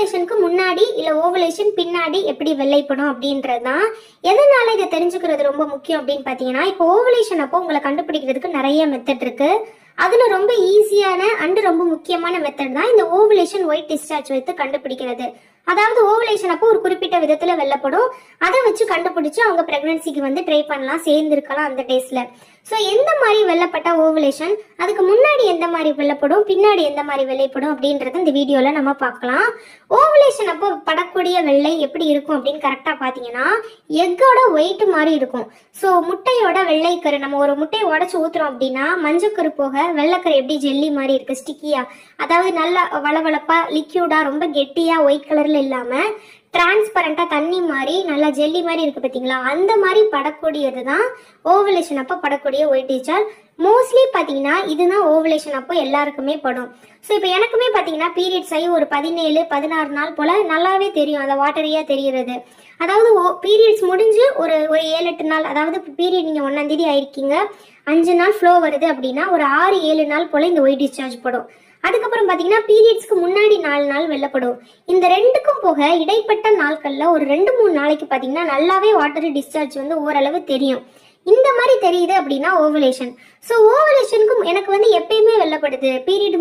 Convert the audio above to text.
ஓவலேஷனுக்கு முன்னாடி இல்லை ஓவலேஷன் பின்னாடி எப்படி வெள்ளைப்படும் அப்படின்றது தான் எதனால இதை தெரிஞ்சுக்கிறது ரொம்ப முக்கியம் அப்படின்னு பார்த்தீங்கன்னா இப்போ ஓவலேஷன் அப்போ உங்களை கண்டுபிடிக்கிறதுக்கு நிறைய மெத்தட் இருக்கு. அதில் ரொம்ப ஈஸியான அண்டு ரொம்ப முக்கியமான மெத்தட் தான் இந்த ஓவலேஷன் ஒயிட் டிஸ்சார்ஜ் வைத்து கண்டுபிடிக்கிறது. அதாவது ஓவலேஷன் அப்போ ஒரு குறிப்பிட்ட விதத்துல வெல்லப்படும். அதை வச்சு கண்டுபிடிச்சு அவங்க பிரெக்னன்சிக்கு வந்து ட்ரை பண்ணலாம் சேர்ந்துருக்கலாம் அந்த டேஸ்ல ஸோ எந்த மாதிரி வெல்லப்பட்ட ஓவலேஷன் அதுக்கு முன்னாடி எந்த மாதிரி வெல்லப்படும் பின்னாடி எந்த மாதிரி வெள்ளைப்படும் அப்படின்றது இந்த வீடியோல நம்ம பார்க்கலாம். ஓவலேஷன் அப்போ படக்கூடிய வெள்ளை எப்படி இருக்கும் அப்படின்னு கரெக்டாக பார்த்தீங்கன்னா எக்கோட ஒயிட் மாதிரி இருக்கும். ஸோ முட்டையோட வெள்ளைக்கரு நம்ம ஒரு முட்டையை உடச்சி ஊத்துறோம் அப்படின்னா மஞ்சக்கரு போக வெள்ளக்கரை எப்படி ஜெல்லி மாதிரி இருக்கு ஸ்டிக்கியா அதாவது நல்லா வளவளப்பா லிக்யூடா ரொம்ப கெட்டியா ஒயிட் கலர்ல இல்லாம டிரான்ஸ்பரண்டா தண்ணி மாதிரி நல்லா ஜெல்லி மாதிரி இருக்கு பார்த்தீங்களா அந்த மாதிரி படக்கூடியது தான் ஓவலேஷன் அப்போ படக்கூடிய ஒயிட் டிச்சார்ஜ் மோஸ்ட்லி பார்த்தீங்கன்னா இதுதான் ஓவலேஷன் அப்போ எல்லாருக்குமே படும். ஸோ இப்போ எனக்குமே பார்த்தீங்கன்னா பீரியட்ஸ் ஆகி ஒரு பதினேழு பதினாறு நாள் போல் நல்லாவே தெரியும். அந்த வாட்டரியாக தெரிகிறது அதாவது ஓ பீரியட்ஸ் முடிஞ்சு ஒரு ஒரு ஏழு எட்டு நாள் அதாவது பீரியட் நீங்கள் ஒன்றாந்தேதி ஆயிருக்கீங்க. அஞ்சு நாள் ஃப்ளோ வருது அப்படின்னா ஒரு ஆறு ஏழு நாள் போல் இந்த ஒயிட் டிஸ்சார்ஜ் படும். அதுக்கப்புறம் பார்த்தீங்கன்னா பீரியட்ஸ்க்கு முன்னாடி நாலு நாள் வெள்ளப்படும். இந்த ரெண்டுக்கும் போக இடைப்பட்ட நாட்களில் ஒரு ரெண்டு மூணு நாளைக்கு பார்த்தீங்கன்னா நல்லாவே வாட்டர் டிஸ்சார்ஜ் வந்து ஓரளவு தெரியும். இந்த மாதிரி தெரியுது அப்படின்னா ஓவலேஷன் ஸோ ஓவலேஷனுக்கும் எனக்கு வந்து எப்பயுமே வெள்ளப்படுது. பீரியட்